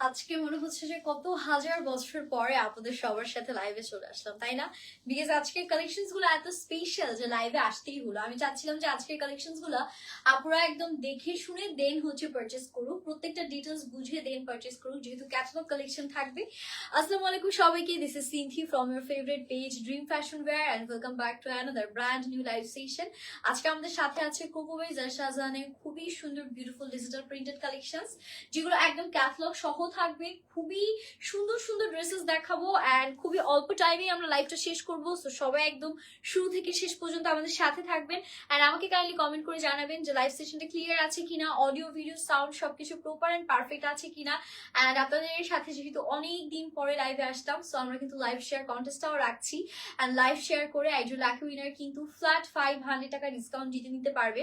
আজকে মনে হচ্ছে যে কত হাজার বছর পরে আপনাদের সবার সাথে লাইভে চলে আসলাম, তাই না? বিকজ আজকের কালেকশনসগুলো এত স্পেশাল যে লাইভে আসতেই হলো। আমি চাচ্ছিলাম যে আজকের কালেকশনসগুলো আপনারা একদম দেখে শুনে দেন হচ্ছে পারচেস করুক। প্রত্যেকটা ডিটেলস বুঝে দেন পারচেস করুক, যেহেতু ক্যাটালগ কালেকশন থাকবে। আসসালামু আলাইকুম সবাইকে this is Sinthi from your favourite page dream fashion wear and welcome back to another brand new live session আজকে আমাদের সাথে আছে কোকোবাই জারশাজানের খুবই সুন্দর বিউটিফুল ডিজিটাল প্রিন্টেড কালেকশনস যেগুলো একদম ক্যাটালগ সহ থাকবে, খুবই সুন্দর সুন্দর ড্রেসেস দেখাবো অ্যান্ড খুবই অল্প টাইমে আমরা লাইভটা শেষ করব। সো সবাই একদম শুরু থেকে শেষ পর্যন্ত আমাদের সাথে থাকবেন অ্যান্ড আমাকে কাইন্ডলি কমেন্ট করে জানাবেন যে লাইভ সেশনটা ক্লিয়ার আছে কিনা অডিও ভিডিও সাউন্ড সবকিছু প্রপার অ্যান্ড পারফেক্ট আছে কিনা। অ্যান্ড আপনাদের সাথে যেহেতু অনেক দিন পরে লাইভে আসতাম সো আমরা কিন্তু লাইভ শেয়ার কন্টেস্টটাও রাখছি। অ্যান্ড লাইভ শেয়ার করে একজন লাকি উইনার কিন্তু ফ্ল্যাট ফাইভ হান্ড্রেড টাকা ডিসকাউন্ট জিতে নিতে পারবে।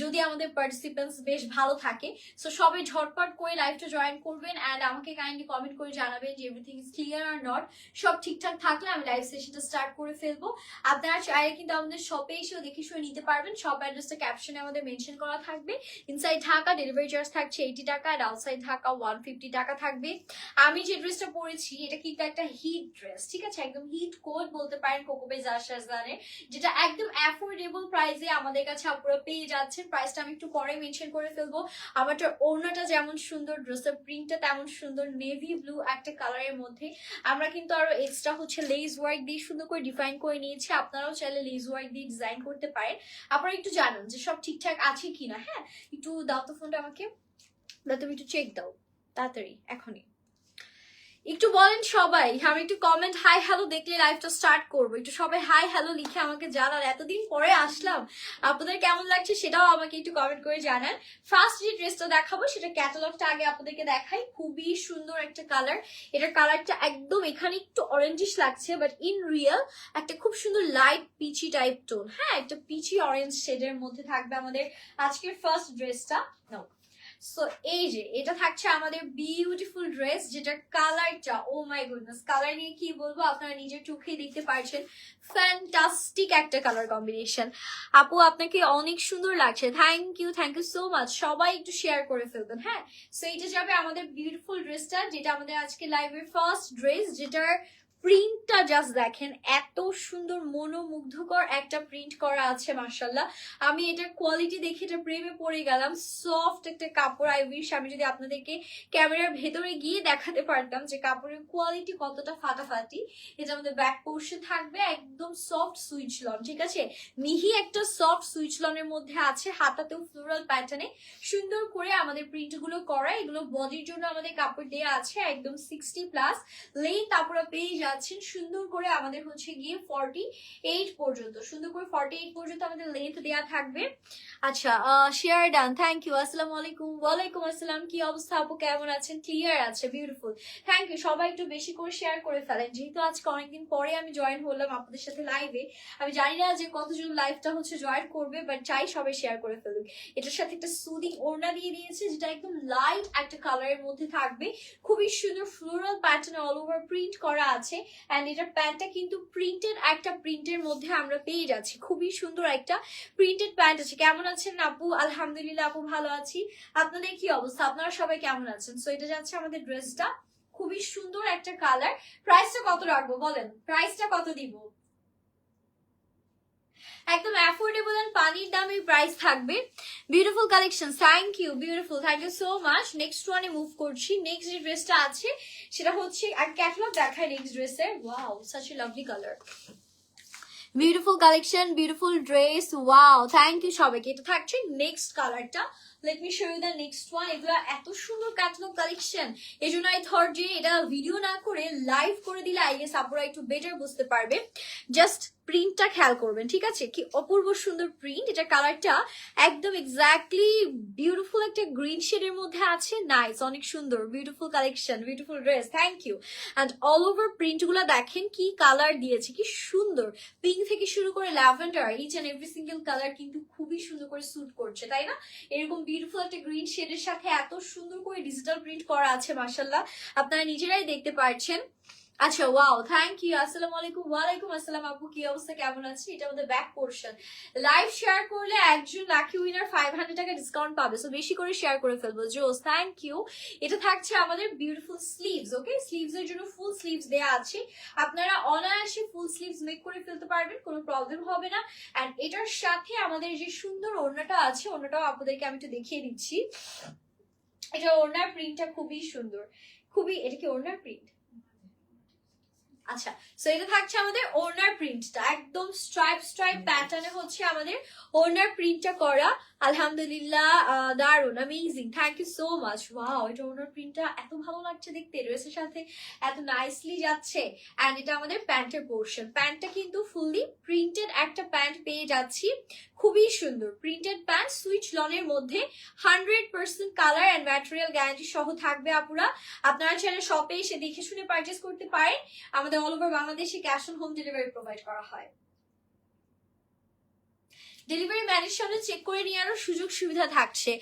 যদি আমাদের পার্টিসিপেন্টস বেশ ভালো থাকে সো সবাই ঝটপট করে লাইভটা জয়েন করবেন অ্যান্ড আমাকে কাইন্ডলি কমেন্ট করে জানাবেন যে এভরিথিং ইজ ক্লিয়ার আর নট সব ঠিকঠাক থাকলে আমি লাইভ সেশনটা স্টার্ট করে ফেলব। আপনারা চাইলে কিন্তু আমাদের শপে এসেও দেখে শুনে নিতে পারবেন। শপ অ্যাড্রেসটা ক্যাপশনে আমাদের মেনশন করা থাকবে। ইনসাইড ঢাকা ডেলিভারি চার্জ থাকছে এইটি টাকা আর আউটসাইড ঢাকা ওয়ান ফিফটি টাকা থাকবে। আমি যে ড্রেসটা পরেছি, এটা কিন্তু একটা হিট ড্রেস ঠিক আছে? একদম হিট কোট বলতে পারেন কোকোবে জাসাজানের যেটা একদম অ্যাফোর্ডেবল প্রাইসে আমাদের কাছে আপনারা পেয়ে যাচ্ছেন। প্রাইসটা আমি একটু পরে মেনশন করে ফেলব। আমারটা ওড়নাটা যেমন সুন্দর ড্রেসের প্রিন্টটা তেমন সুন্দর নেভি ব্লু একটা কালারের মধ্যে। আমরা কিন্তু আরও এক্সট্রা হচ্ছে লেস ওয়ার্ক দিয়ে সুন্দর করে ডিফাইন করে নিয়েছি। আপনারাও চাইলে লেস ওয়ার্ক দিয়ে ডিজাইন করতে পারেন। আপনারা একটু জানুন যে সব ঠিকঠাক আছে কিনা হ্যাঁ? একটু দাও তো ফোনটা আমাকে। তুমি একটু চেক দাও। তাড়াতাড়ি, এখনই। একটু বলেন সবাই, আমি একটু কমেন্ট হাই হ্যালো দেখলে লাইভটা স্টার্ট করব। একটু সবাই হাই হ্যালো লিখে আমাকে জানান। এতদিন পরে আসলাম, আপনাদের কেমন লাগছে সেটাও আমাকে একটু কমেন্ট করে জানান। ফার্স্ট যে ড্রেসটা দেখাবো, সেটা ক্যাটালগটা আগে আপনাদেরকে দেখাই। খুবই সুন্দর একটা কালার এটার কালারটা একদম এখানে একটু অরেঞ্জিশ লাগছে বাট ইন রিয়েল একটা খুব সুন্দর লাইট পিচি টাইপ টোন হ্যাঁ একটা পিচি অরেঞ্জ শেডের মধ্যে থাকবে আমাদের আজকের ফার্স্ট ড্রেসটা নাও সো এই যে, এটা থাকছে আমাদের বিউটিফুল ড্রেস যেটার কালারটা ও মাই গুডনেস কালার নিয়ে কি বলব? আপনারা নিজের চোখেই দেখতে পারছেন। ফ্যান্টাস্টিক একটা কালার কম্বিনেশন আপু, আপনাকে অনেক সুন্দর লাগছে। Thank you thank you so much সবাই একটু শেয়ার করে ফেলবেন হ্যাঁ? সো এটা যাবে আমাদের বিউটিফুল ড্রেসটা যেটা আমাদের আজকে লাইভের ফার্স্ট ড্রেস যেটার প্রিন্টটা জাস্ট দেখেন, এত সুন্দর মনোমুগ্ধকর একটা প্রিন্ট করা আছে মার্শাল্লাহ আমি এটার কোয়ালিটি দেখে এটা প্রেমে পড়ে গেলাম। সফট একটা কাপড় আই উইশ আমি যদি আপনাদেরকে ক্যামেরার ভেতরে গিয়ে দেখাতে পারতাম যে কাপড়ের কোয়ালিটি কতটা ফাটাফাটি, এটা আমাদের ব্যাক পোর্শন থাকবে, একদম সফট সুইচ লন ঠিক আছে? মিহি একটা সফট সুইচ লনের মধ্যে আছে, হাতাতেও ফ্লোরাল প্যাটার্নে সুন্দর করে আমাদের প্রিন্টগুলো করা, এগুলো বডির জন্য আমাদের কাপড় দেওয়া আছে, একদম সিক্সটি প্লাস লেন্থ আপনারা পেয়ে যাচ্ছেন সুন্দর করে আমাদের হচ্ছে গিয়ে ফর্টি এইট পর্যন্ত। সুন্দর করে ফর্টি এইট পর্যন্ত আমাদের লেন্থ দেওয়া থাকবে। আচ্ছা শেয়ার ডান থ্যাংক ইউ আসসালামু আলাইকুম। ওয়ালাইকুম আসসালাম। কি অবস্থা আপু? কেমন আছেন? ক্লিয়ার আছে? বিউটিফুল থ্যাংক ইউ সবাই একটু বেশি করে শেয়ার করে ফেলেন। যেহেতু আজকে অনেকদিন পরে আমি জয়েন হলাম আপনাদের সাথে লাইভে আমি জানি না যে কতজন লাইভটা হচ্ছে জয়েন করবে বাট চাই সবাই শেয়ার করে ফেলুক। এটার সাথে একটা সুদিং ওড়না দিয়ে দিয়েছে, যেটা একদম লাইট একটা কালারের মধ্যে থাকবে। খুবই সুন্দর floral pattern all over print করা আছে। অ্যান্ড এটার প্যান্টটা কিন্তু প্রিন্টেড একটা প্রিন্টের মধ্যে আমরা পেয়ে যাচ্ছি। খুবই সুন্দর একটা প্রিন্টেড প্যান্ট আছে। কেমন আছেন আপু? আলহামদুলিল্লাহ আপু ভালো আছি। আপনাদের কি অবস্থা? আপনারা সবাই কেমন আছেন? সো এটা যাচ্ছে আমাদের ড্রেসটা খুবই সুন্দর একটা কালার প্রাইসটা কত রাখব বলেন? প্রাইসটা কত দিব? একদম অ্যাফোর্ডেবল এন্ড পানির দামে প্রাইস থাকবে। Beautiful collection thank you beautiful thank you so much next ওয়ানে মুভ করছি নেক্সট যে ড্রেসটা আছে, সেটা হচ্ছে আর ক্যাটালগ দেখায় নেক্সট ড্রেসের wow such a lovely colour beautiful collection beautiful dress wow thank you সবাইকে। এটা থাকছে নেক্সট কালারটা let me show you the next one এগুলো এত সুন্দর কালেকশন এই জন্য আই থট যে এটা ভিডিও না করে লাইভ করে দিলে আই গেস আপুরা একটু বেটার বুঝতে পারবে। জাস্ট প্রিন্টটা খেয়াল করবেন, ঠিক আছে? কি অপূর্ব সুন্দর প্রিন্ট এটা কালারটা একদম এক্স্যাক্টলি বিউটিফুল একটা গ্রিন শেডের মধ্যে আছে। নাইস অনেক সুন্দর beautiful collection beautiful dress thank you and all over প্রিন্টগুলো দেখেন কি কালার দিয়েছে, কি সুন্দর। পিঙ্ক থেকে শুরু করে lavender each and every single colour কিন্তু খুবই সুন্দর করে স্যুট করছে, তাই না? এরকম বিউটিফুল একটা গ্রিন শেডের সাথে এত সুন্দর করে ডিজিটাল প্রিন্ট করা আছে মাসাল্লাহ আপনারা নিজেরাই দেখতে পারছেন। আচ্ছা ওয়াও থ্যাংক ইউ আসসালামু আলাইকুম, ওয়ালাইকুম আসসালাম। আপু, কি অবস্থা? কেমন আছি? এটা আমাদের ব্যাক পোর্শন লাইভ শেয়ার করলে একজন লাকি উইনার ফাইভ হান্ড্রেড টাকা ডিসকাউন্ট পাবে। সো বেশি করে শেয়ার করে ফেলব। জোস থ্যাংক ইউ এটা থাকছে আমাদের বিউটিফুল স্লিভস ওকে স্লিভস এর জন্য ফুল স্লিভস দেয়া আছে। আপনারা অনায়াসে ফুল স্লিভস মেক করে ফেলতে পারবেন, কোনো প্রবলেম হবে না। অ্যান্ড এটার সাথে আমাদের যে সুন্দর ওড়নাটা আছে, ওড়নাটাও আপনাদেরকে আমি একটু দেখিয়ে দিচ্ছি। এটা ওড়নার প্রিন্টটা খুবই সুন্দর। খুবই, এটা কি ওড়নার প্রিন্ট আচ্ছা সো এটা থাকছে আমাদের ওনার প্রিন্টটা একদম স্ট্রাইপ স্ট্রাইপ প্যাটার্নে হচ্ছে আমাদের ওনার প্রিন্টটা করা। আলহামদুলিল্লাহ দারুণ amazing thank you so much wow এটা ওনার প্রিন্টটা এত ভালো লাগছে দেখতে ড্রেসের সাথে এত নাইসলি যাচ্ছে অ্যান্ড এটা আমাদের প্যান্টের পোর্শন প্যান্টটা কিন্তু ফুললি প্রিন্টেড একটা প্যান্ট পেয়ে যাচ্ছি, খুবই সুন্দর প্রিন্টেড প্যান্ট সুইচ লনের মধ্যে hundred percent colour and material guarantee সহ থাকবে আপুরা। আপনারা চাইলে শপে এসে দেখে শুনে পারচেস করতে পারেন, আমাদের অল ওভার বাংলাদেশে cash on home delivery provide করা হয়। ডেলিভারি ম্যানের সামনে চেক করে আরও সুযোগ সুবিধা থাকছে।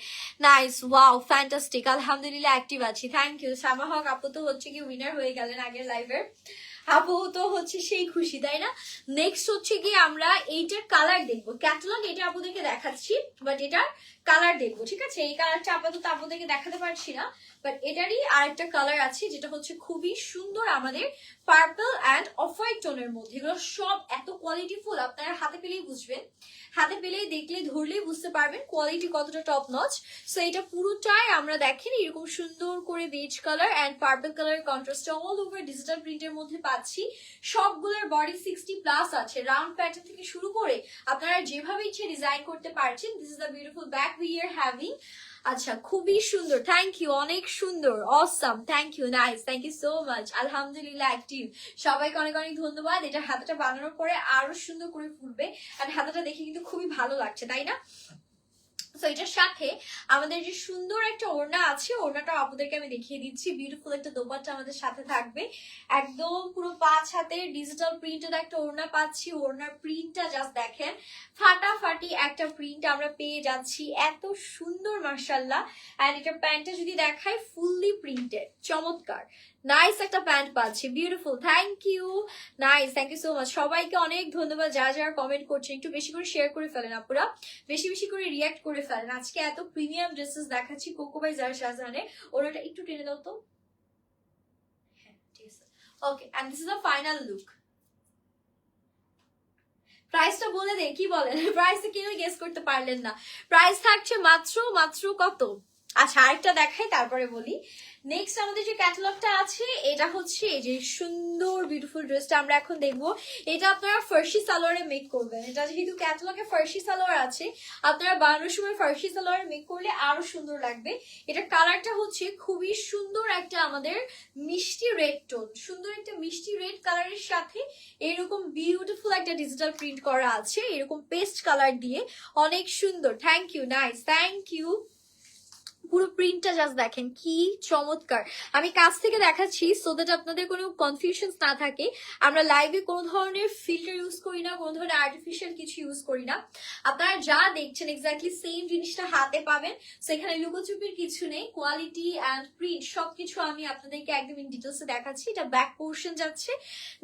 নাইস ওয়াও ফ্যান্টাস্টিক আলহামদুলিল্লাহ অ্যাক্টিভ আছি। থ্যাংক ইউ সামা হক আপু তো হচ্ছে কি উইনার হয়ে গেলেন আগের লাইভের আপু তো হচ্ছে সেই খুশি, তাই না? নেক্সট হচ্ছে গিয়ে আমরা এইটার কালার দেখব। ক্যাটালগ এটা আপুদেরকে দেখাচ্ছি বাট এটার কালার দেখব, ঠিক আছে? এই কালারটা আপাতত আপুদেরকে দেখাতে পারছি না বাট এটারই আরেকটা কালার আছে, যেটা হচ্ছে খুবই সুন্দর আমাদের পার্পল অ্যান্ড অফ হোয়াইট টোনের মধ্যে। এগুলো সব এত কোয়ালিটি ফুল আপনারা হাতে পেলেই বুঝবেন। হাতে পেলেই দেখলে, ধরলেই বুঝতে পারবেন কোয়ালিটি কতটা টপ নচ সো এটা পুরোটাই আমরা দেখেন, এরকম সুন্দর করে beige colour and purple colour contrast all over digital প্রিন্টের মধ্যে সবগুলোর বডি সিক্সটি প্লাস আছে। রাউন্ড প্যাটার্ন থেকে শুরু করে আপনারা যেভাবে ইচ্ছে ডিজাইন করতে পারছেন this is the beautiful back we are having আচ্ছা খুবই সুন্দর। থ্যাংক ইউ অনেক সুন্দর। Awesome thank you nice thank you so much আলহামদুলিল্লাহ অ্যাক্টিভ সবাইকে অনেক অনেক ধন্যবাদ। এটা হাতাটা বানানোর পরে আরও সুন্দর করে ফুটবে। আর হাতাটা দেখে কিন্তু খুবই ভালো লাগছে, তাই না? তো এটার সাথে আমাদের যে সুন্দর একটা ওড়না আছে, ওড়নাটা আপনাদেরকে আমি দেখিয়ে দিচ্ছি। বিউটিফুল একটা দোপাট্টা আমাদের সাথে থাকবে। একদম পুরো পাঁচ হাতে ডিজিটাল প্রিন্টের একটা ওড়না পাচ্ছি। ওড়নার প্রিন্টটা জাস্ট দেখেন। একটা প্রিন্ট আমরা পেয়ে যাচ্ছি। এত সুন্দর মার্শাল্লাহ অ্যান্ড এটা প্যান্টটা যদি দেখায় ফুললি প্রিন্টেড চমৎকার। নাইস একটা প্যান্ট পাচ্ছি beautiful thank you nice thank you so much সবাইকে অনেক ধন্যবাদ যারা যারা কমেন্ট করছেন। একটু বেশি করে শেয়ার করে ফেলেন আপুরা। বেশি বেশি করে রিয়াক্ট করে ফেলেন। আজকে এত প্রিমিয়াম ড্রেসেস দেখাচ্ছি কোকোবাই যারা শাহজাহানে ওনাটা একটু টেনে দাও তো। Okay and this is the final look প্রাইসটা বলে দে কি বলেন? প্রাইসটা কেউ গেস করতে পারলেন না। প্রাইস থাকছে মাত্র মাত্র কত? আচ্ছা আরেকটা দেখাই, তারপরে বলি। নেক্সট আমাদের যে ক্যাটালগটা আছে, এটা হচ্ছে এই যে সুন্দর বিউটিফুল ড্রেসটা আমরা এখন দেখব। এটা আপনারা ফার্সি সালোয়ারে মেক করবেন। এটা যেহেতু ক্যাটালগে ফার্সি সালোয়ার আছে, আপনারা বানানোর সময় ফার্সি সালোয়ারে মেক করলে আরও সুন্দর লাগবে। এটা কালারটা হচ্ছে খুবই সুন্দর একটা আমাদের মিষ্টি রেড টোন সুন্দর একটা মিষ্টি রেড কালারের সাথে এরকম বিউটিফুল একটা ডিজিটাল প্রিন্ট করা আছে, এরকম পেস্ট কালার দিয়ে। অনেক সুন্দর। Thank you nice thank you পুরো প্রিন্টটা জাস্ট দেখেন, কি চমৎকার। আমি কাছ থেকে দেখাচ্ছি সো দ্যাট আপনাদের কোনো কনফিউশন না থাকে। আমরা লাইভে কোনো ধরনের ফিল্টার ইউজ করি না, কোনো ধরনের আর্টিফিশিয়াল কিছু ইউজ করি না। আপনারা যা দেখছেন এক্স্যাক্টলি সেম জিনিসটা হাতে পাবেন। সেখানে লুকোচুপির কিছু নেই কোয়ালিটি অ্যান্ড প্রিন্ট সবকিছু আমি আপনাদেরকে একদম ইন ডিটেলসে দেখাচ্ছি। এটা ব্যাক পোর্শন যাচ্ছে।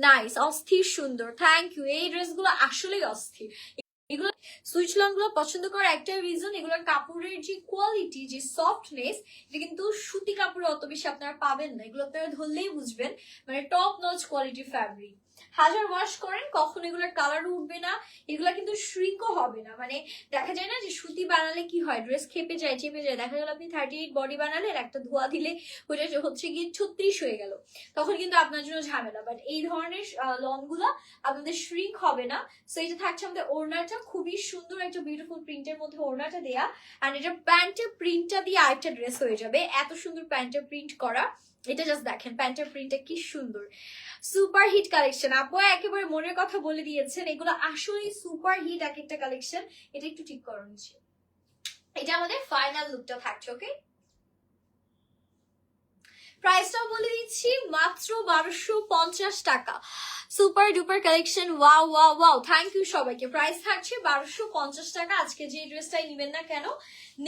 নাইস অস্থির সুন্দর। থ্যাংক ইউ এই ড্রেসগুলো আসলেই অস্থির। এগুলো সুইচ লংগুলো পছন্দ করার একটা রিজন এগুলোর কাপড়ের যে কোয়ালিটি যে সফটনেস এটা কিন্তু সুতি কাপড়ে অত বেশি আপনারা পাবেন না। এগুলো আপনারা ধরলেই বুঝবেন। মানে টপ নচ কোয়ালিটি ফ্যাব্রিক হাজার ওয়াশ করেন, কখন এগুলোর কালার উঠবে না, এগুলা কিন্তু শ্রিঙ্কও হবে না। মানে দেখা যায় না যে সুতি বানালে কি হয়? ড্রেস খেপে যায়, চেপে যায়। দেখা গেল আপনি থার্টি এইট বডি বানালেন, একটা ধোয়া দিলে ওইটা হচ্ছে গিয়ে ছত্রিশ হয়ে গেল। তখন কিন্তু আপনার জন্য ঝামেলা। বাট এই ধরনের লংগুলা আপনাদের শ্রিঙ্ক হবে না। সো এটা থাকছে আমাদের ওড়নাটা, খুবই সুন্দর একটা বিউটিফুল প্রিন্টের মধ্যে ওড়নাটা দেয়া। আর এটা প্যান্টের প্রিন্টটা দিয়ে আরেকটা ড্রেস হয়ে যাবে। এত সুন্দর প্যান্টের প্রিন্ট করা। এটা জাস্ট দেখেন, প্যান্টের প্রিন্টটা কি সুন্দর। সুপার হিট কালেকশন আপু একেবারে মনের কথা বলে দিয়েছেন, এগুলো আসলেই সুপার হিট এক একটা কালেকশন এটা একটু ঠিক করো নিচে। এটা আমাদের ফাইনাল লুকটা থাকছে ওকে প্রাইসটাও বলে দিচ্ছি, মাত্র বারোশো পঞ্চাশ টাকা। Super duper collection wow wow wow thank you সবাইকে। প্রাইস থাকছে বারোশো পঞ্চাশ টাকা। আজকে যে ড্রেসটাই নেবেন না কেন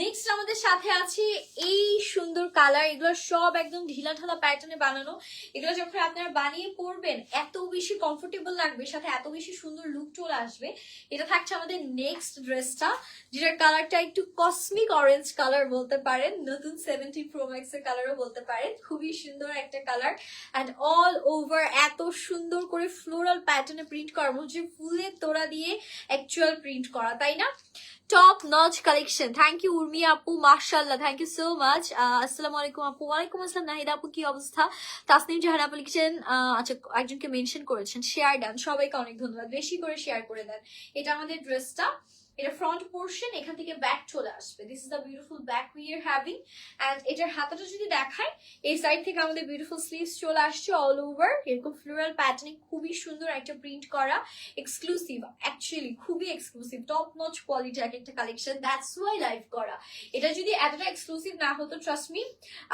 নেক্সট আমাদের সাথে আছে এই সুন্দর কালার এগুলো সব একদম ঢিলা ঢালা প্যাটার্নে বানানো। এগুলো যখন আপনারা বানিয়ে পরবেন, এত বেশি কমফোর্টেবল লাগবে, সাথে এত বেশি সুন্দর লুক চলে আসবে। এটা থাকছে আমাদের নেক্সট ড্রেসটা যেটার কালারটা একটু কসমিক অরেঞ্জ কালার বলতে পারেন, নতুন সেভেন্টি প্রো ম্যাক্স এর কালারও বলতে পারেন। খুবই সুন্দর একটা কালার অ্যান্ড অল ওভার এত সুন্দর করে ফ্লোরাল প্যাটার্নে প্রিন্ট করা হচ্ছে ফুলের তোড়া দিয়ে অ্যাকচুয়াল প্রিন্ট করা, তাই না? Top notch collection thank you Urmi আপু মার্শাল্লাহ থ্যাংক ইউ সো মাচ আসসালামু আলাইকুম আপু। ওয়ালাইকুম আসসালাম, নাহিদ আপু, কি অবস্থা? তাসনিম জাহান আপু লিখেছেন আচ্ছা একজনকে মেনশন করেছেন শেয়ার দেন, সবাইকে অনেক ধন্যবাদ। বেশি করে শেয়ার করে দেন। এটা আমাদের ড্রেসটা এটা ফ্রন্ট পোর্শন এখান থেকে ব্যাক চলে আসবে। This is the beautiful back we are having and এটার হাতাটা যদি দেখায় এই সাইড থেকে আমাদের বিউটিফুল স্লিভস চলে আসছে অল ওভার এরকম ফ্লোরাল প্যাটার্নে খুবই সুন্দর একটা প্রিন্ট করা এক্সক্লুসিভ অ্যাকচুয়ালি খুবই এক্সক্লুসিভ টপ নচ কোয়ালিটি এক একটা কালেকশন দ্যাটস ওয়াই লাইভ করা। এটা যদি এতটা এক্সক্লুসিভ না হতো ট্রাস্ট মি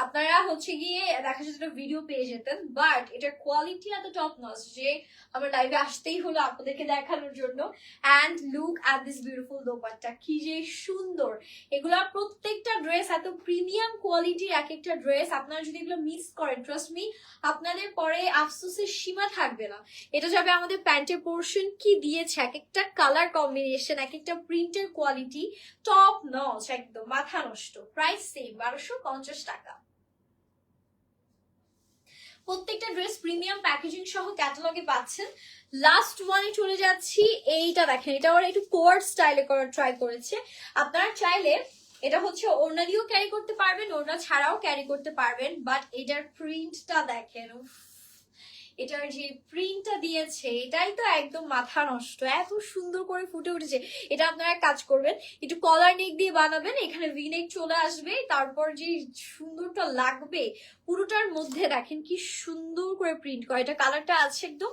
আপনারা হচ্ছে গিয়ে দেখা যেত ভিডিও পেয়ে যেতেন। বাট এটার কোয়ালিটি এত টপ নচ যে আমার লাইভে আসতেই হলো আপনাদেরকে দেখানোর জন্য। And look at this beautiful dupatta, কি যে সুন্দর। এগুলোর প্রত্যেকটা ড্রেস এত প্রিমিয়াম কোয়ালিটির এক একটা ড্রেস আপনারা যদি এগুলো মিস করেন ট্রাস্ট মি আপনাদের পরে আফসোসের সীমা থাকবে না। এটা যাবে আমাদের প্যান্টের পোর্শন কি দিয়েছে এক একটা কালার কম্বিনেশন এক একটা প্রিন্টের কোয়ালিটি টপ নচ একদম মাথা নষ্ট। প্রাইস সেম বারোশো পঞ্চাশ টাকা। প্রত্যেকটা ড্রেস প্রিমিয়াম প্যাকেজিং সহ ক্যাটালগে পাচ্ছেন লাস্ট ওয়ানে চলে যাচ্ছি, এইটা দেখেন, এটা ওরা একটু কোয়ার্ড স্টাইলে করার ট্রাই করেছে আপনারা চাইলে এটা হচ্ছে ওড়না দিয়েও ক্যারি করতে পারবেন, ওড়না ছাড়াও ক্যারি করতে পারবেন বাট এটার প্রিন্টটা দেখেন। এটার যে প্রিন্টটা দিয়েছে, এটাই তো একদম মাথা নষ্ট। এত সুন্দর করে ফুটে উঠেছে। এটা আপনারা কাজ করবেন, একটু কলার নেক দিয়ে বানাবেন, এখানে ভিনেক চলে আসবে, তারপর যে সুন্দরটা লাগবে, পুরোটার মধ্যে দেখেন কি সুন্দর করে প্রিন্ট করা। এটা কালারটা আছে একদম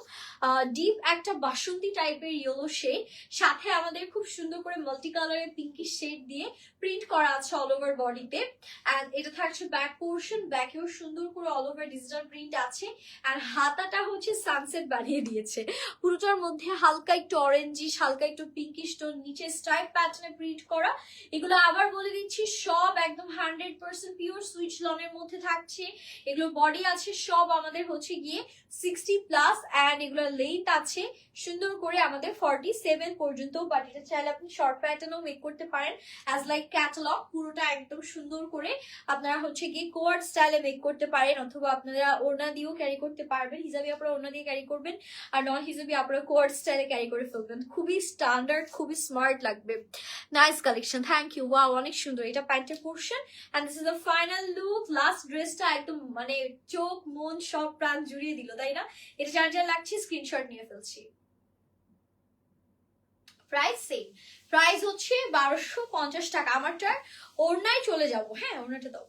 ডিপ একটা বাসন্তী টাইপের ইয়েলো শেড সাথে আমাদের খুব সুন্দর করে মাল্টি কালারের পিঙ্কি শেড দিয়ে প্রিন্ট করা আছে অল ওভার বডিতে অ্যান্ড এটা থাকছে ব্যাক পোর্শন ব্যাকেও সুন্দর করে অল ওভার ডিজিটাল প্রিন্ট আছে। আর হাতাটা হচ্ছে সানসেট বানিয়ে দিয়েছে। পুরোটার মধ্যে হালকা একটু অরেঞ্জিশ হালকা একটু পিঙ্কিশ টোন নিচে স্ট্রাইপ প্যাটার্নে প্রিন্ট করা। এগুলো আবার বলে দিচ্ছি, সব একদম হান্ড্রেড পার্সেন্ট পিওর সুইচ লনের মধ্যে থাকছে। এগুলো বডি আছে, সব আমাদের হচ্ছে গিয়ে সিক্সটি প্লাস অ্যান্ড এগুলো লেন্থ আছে। সুন্দর করে আমাদের ফর্টি সেভেন পর্যন্ত বাট এটা চাইলে আপনি শর্ট প্যাটার্নও মেক করতে পারেন। অ্যাজ লাইক ক্যাটালগ পুরোটা একদম সুন্দর করে আপনারা হচ্ছে গিয়ে কোয়ার্ড স্টাইলে মেক করতে পারেন, অথবা আপনারা ওড়না দিয়েও ক্যারি করতে পারবেন। হিসাবে আপনারা ওড়না দিয়ে ক্যারি করবেন আর নন হিসাবে আপনারা কোয়ার্ড স্টাইলে ক্যারি করে ফেলবেন। খুবই স্ট্যান্ডার্ড খুবই স্মার্ট লাগবে। নাইস কালেকশন থ্যাংক ইউ ওয়া অনেক সুন্দর। এটা প্যান্টের portion and this is the final look last ড্রেসটা একদম মানে চোখ, মন সব প্রাণ জুড়িয়ে দিল, তাই না? এটা যার যা লাগছে স্ক্রিনশট নিয়ে ফেলছি। প্রাইস সেম প্রাইস হচ্ছে বারোশো পঞ্চাশ টাকা। আমারটার ওড়নায় চলে যাব। হ্যাঁ ওড়নাটা দাও।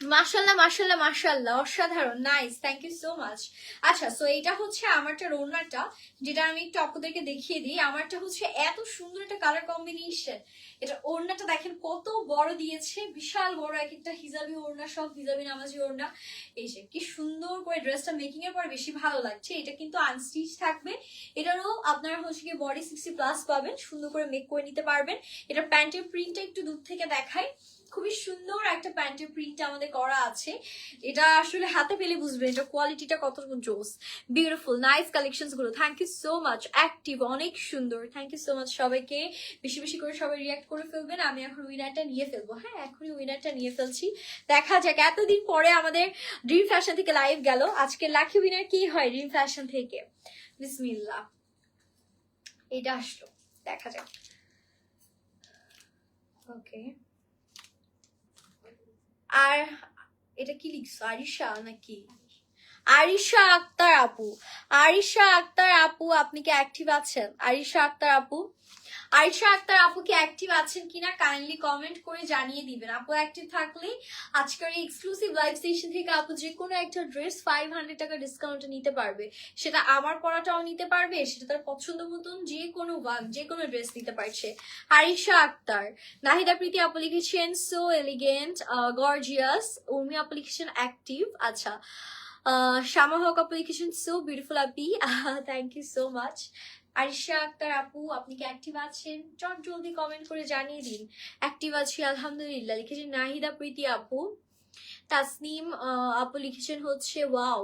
মাশাল্লাহ মাশাল্লাহ মাশাল্লাহ। অসাধারণ। Nice thank you so much আচ্ছা সো এটা হচ্ছে আমারটার ওড়নাটা যেটা আমি একটু আপনাদেরকে দেখিয়ে দিই। আমারটা হচ্ছে এত সুন্দর একটা কালার কম্বিনেশন এটা ওড়নাটা দেখেন, কত বড় দিয়েছে। বিশাল বড় এক একটা হিজাবি ওড়না, সব হিজাবি নামাজি ওড়না। এই যে, কি সুন্দর করে ড্রেসটা মেকিং এর পর বেশি ভালো লাগছে। এটা কিন্তু আনস্টিচ থাকবে। এটারও আপনারা হচ্ছে গিয়ে বডি সিক্সটি প্লাস পাবেন। সুন্দর করে মেক করে নিতে পারবেন। এটা প্যান্টের প্রিন্টটা একটু দূর থেকে দেখায় খুবই সুন্দর একটা প্যান্টের প্রিন্ট আমাদের করা আছে। এটা আসলে হাতে পেলে বুঝবেন এটা কোয়ালিটিটা কত জোস। Beautiful nice কালেকশনসগুলো। Thank you so much active অনেক সুন্দর। থ্যাংক ইউ সো মাচ সবাইকে। বেশি বেশি করে সবাই রিয়াক্ট করে ফেলবেন, আমি এখন উইনারটা নিয়ে ফেলব। হ্যাঁ এখনই উইনারটা নিয়ে ফেলছি। দেখা যাক, এতদিন পরে আমাদের ড্রিম ফ্যাশন থেকে লাইভ গেল। আজকে লাকি উইনার কি হয় ড্রিম ফ্যাশন থেকে? বিসমিল্লা এটা আসলো। দেখা যাক। ওকে আর এটা কি লিখছো আরিশা নাকি আরিশা আক্তার আপু। আরিশা আক্তার আপু, আপনি কি অ্যাক্টিভ আছেন? আরিশা আক্তার আপু। আরিশা আক্তার আপু কি অ্যাক্টিভ আছেন কিনা কাইন্ডলি কমেন্ট করে জানিয়ে দিবেন। আপু অ্যাক্টিভ থাকলে আজকের এই এক্সক্লুসিভ লাইভ সেশন থেকে আপু যে কোনো একটা ড্রেস ফাইভ হান্ড্রেড টাকা ডিসকাউন্টে নিতে পারবে। সেটা আমার পরাটাও নিতে পারবে, সেটা তার পছন্দ মতন যে কোনো ওয়ান যে কোনো ড্রেস নিতে পারছে। আরিশা আক্তার। নাহিদা প্রীতি আপু লিখেছেন সো এলিগেন্ট গর্জিয়াস উর্মি আপু লিখেছেন অ্যাক্টিভ আচ্ছা। শামা হক আপু লিখেছেন so beautiful Api thank you so much Arisha Akter আপু আপনি কি অ্যাক্টিভ আছেন? চট জলদি কমেন্ট করে জানিয়ে দিন। অ্যাক্টিভ আছি, আলহামদুলিল্লাহ। লিখেছেন নাহিদা প্রীতি আপু তাসনিম আপু লিখেছেন হচ্ছে ওয়াও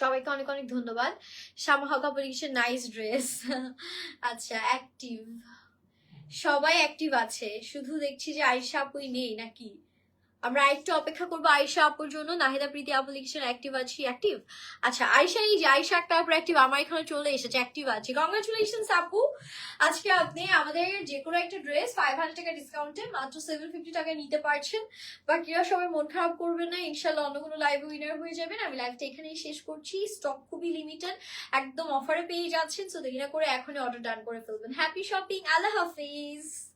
সবাইকে অনেক অনেক ধন্যবাদ। শামা হক আপু লিখেছেন নাইস ড্রেস আচ্ছা অ্যাক্টিভ সবাই অ্যাক্টিভ আছে। শুধু দেখছি যে আয়সা আপুই নেই, নাকি? আমরা একটু অপেক্ষা করব আয়সা আপুর জন্য। নাহিদা প্রীতি আপু লিখছেন অ্যাক্টিভ আছি অ্যাক্টিভ আচ্ছা আয়সা এই যে আয়সা একটা আপুর অ্যাক্টিভ আমার এখানে চলে এসেছে অ্যাক্টিভ আছে। কংগ্রাচুলেশন আপু। আজকে আপনি আমাদের যে কোনো একটা ড্রেস ফাইভ হান্ড্রেড টাকা ডিসকাউন্টে মাত্র সেভেন ফিফটি টাকা নিতে পারছেন। বা বাকিরা সবাই মন খারাপ করবেন না ইনশাল্লাহ অন্য কোনো লাইভ উইনার হয়ে যাবেন। আমি লাইভটা এখানেই শেষ করছি। স্টক খুবই লিমিটেড একদম অফারে পেয়ে যাচ্ছেন। সো দেরি না করে এখনই অর্ডার ডান করে ফেলবেন। হ্যাপি শপিং আল্লাহ হাফিজ।